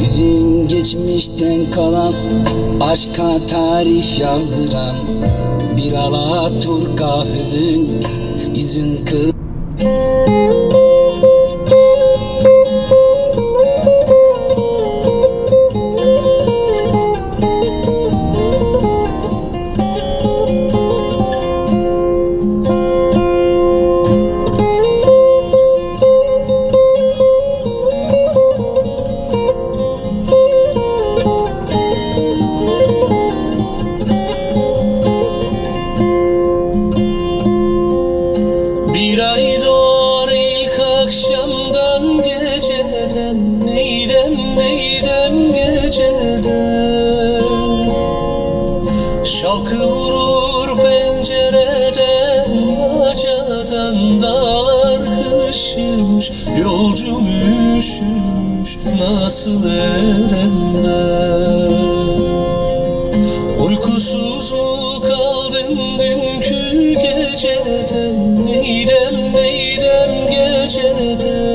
Yüzün geçmişten kalan Aşka tarif yazdıran Bir alaturka hüzün Yüzün kı nasıl edem ben Uykusuz mu kaldın dünkü geceden? Neydem neydem geceden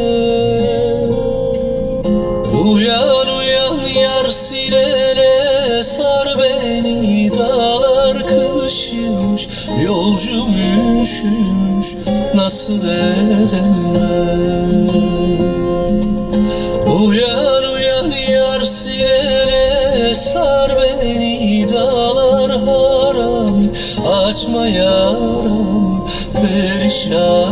Uyan uyan yar silene sar beni Dağlar kışmış yolcum üşümüş Nasıl edem ben Uyan uyan sar beni dağlar haram Açma yaramı perişanım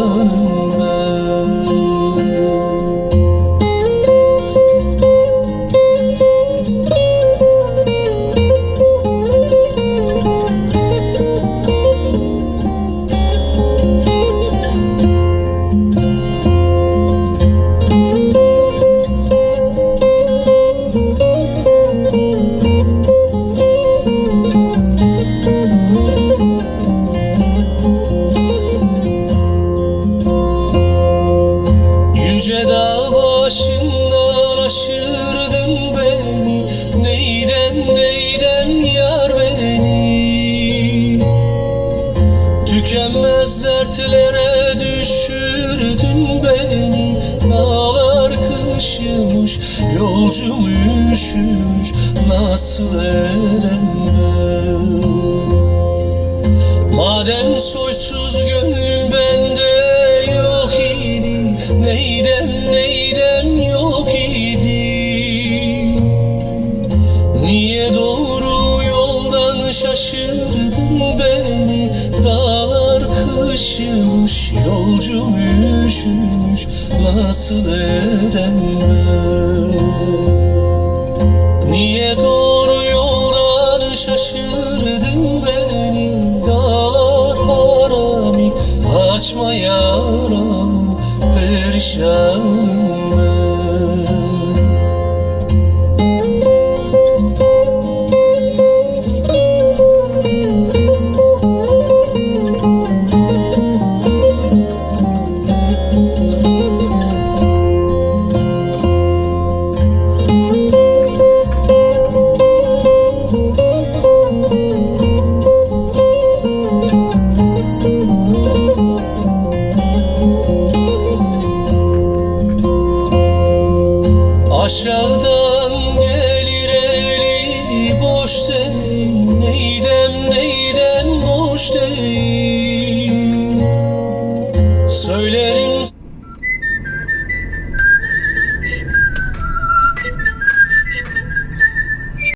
Yüce dağ başından aşırdın beni. Neyden neyden yar beni? Tükenmez dertlere düşürdün beni. Dağlar kışmış yolcum üşümüş. Nasıl edem ben? Madem soysuz kışmış yolcum üşümüş Nasıl edem ben Niye doğru yoldan şaşırdın beni Dağlar harami açma yaramı perişan söylerim.